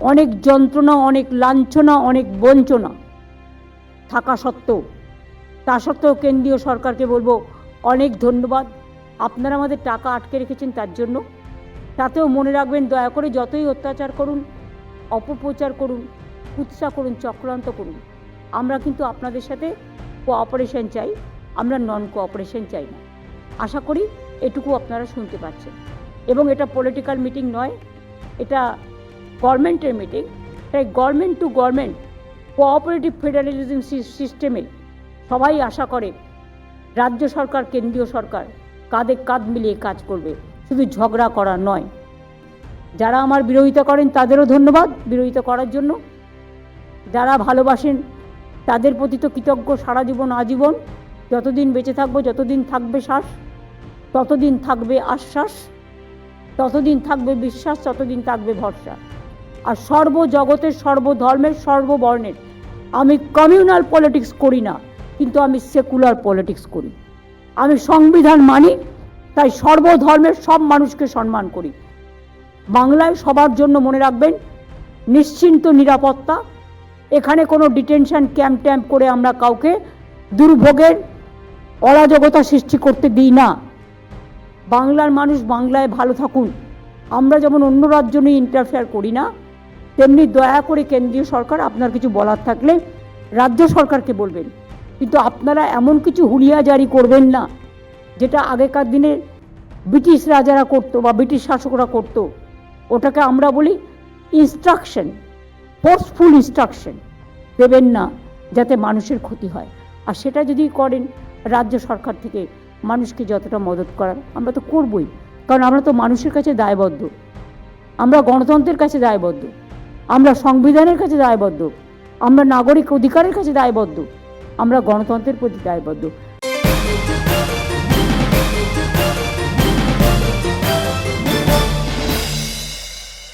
অনেক যন্ত্রণা, অনেক লাঞ্ছনা, অনেক বঞ্চনা থাকা সত্ত্বেও। তা সত্ত্বেও কেন্দ্রীয় সরকারকে বলব, অনেক ধন্যবাদ। আপনারা আমাদের টাকা আটকে রেখেছেন তার জন্য। তাতেও মনে রাখবেন, দয়া করে যতই অত্যাচার করুন, অপপ্রচার করুন, কুৎসা করুন, চক্রান্ত করুন, আমরা কিন্তু আপনাদের সাথে কোঅপারেশন চাই, আমরা নন কোঅপারেশন চাই না। আশা করি এটুকু আপনারা শুনতে পাচ্ছেন। এবং এটা পলিটিক্যাল মিটিং নয়, এটা গভর্নমেন্টের মিটিং, তাই government to government cooperative federalism সিস্টেমে সবাই আশা করে রাজ্য সরকার, কেন্দ্রীয় সরকার কাঁধে কাঁধ মিলিয়ে কাজ করবে। শুধু ঝগড়া করা নয়। যারা আমার বিরোধিতা করেন তাদেরও ধন্যবাদ বিরোধিতা করার জন্য। যারা ভালোবাসেন তাদের প্রতি তো কৃতজ্ঞ সারা জীবন আজীবন। যতদিন বেঁচে থাকব, যতদিন থাকবে শ্বাস, ততদিন থাকবে আশ্বাস, ততদিন থাকবে বিশ্বাস, ততদিন থাকবে ভরসা। আর সর্বজগতের, সর্বধর্মের, সর্ববর্ণের। আমি কমিউনাল পলিটিক্স করি না, কিন্তু আমি সেকুলার পলিটিক্স করি। আমি সংবিধান মানি, তাই সর্বধর্মের সব মানুষকে সম্মান করি। বাংলায় সবার জন্য মনে রাখবেন, নিশ্চিন্ত নিরাপত্তা, এখানে কোনো ডিটেনশন ক্যাম্প ট্যাম্প করে আমরা কাউকে দুর্ভোগের অরাজকতা সৃষ্টি করতে দিই না। বাংলার মানুষ বাংলায় ভালো থাকুন। আমরা যেমন অন্য রাজ্য নিয়ে ইন্টারফেয়ার করি না তেমনি দয়া করে কেন্দ্রীয় সরকার, আপনার কিছু বলার থাকলে রাজ্য সরকারকে বলবেন। কিন্তু আপনারা এমন কিছু হুলিয়া জারি করবেন না, যেটা আগেকার দিনে ব্রিটিশ রাজারা করতো বা ব্রিটিশ শাসকরা করতো। ওটাকে আমরা বলি ইনস্ট্রাকশন ফোর্সফুল ইনস্ট্রাকশন দেবেন না, যাতে মানুষের ক্ষতি হয়। আর সেটা যদি করেন, রাজ্য সরকার থেকে মানুষকে যতটা মদত করার, আমরা তো করবই। কারণ আমরা তো মানুষের কাছে দায়বদ্ধ। আমরা গণতন্ত্রের কাছে দায়বদ্ধ। আমরা সংবিধানের কাছে দায়বদ্ধ। আমরা নাগরিক অধিকারের কাছে দায়বদ্ধ। আমরা গণতন্ত্রের প্রতি দায়বদ্ধ।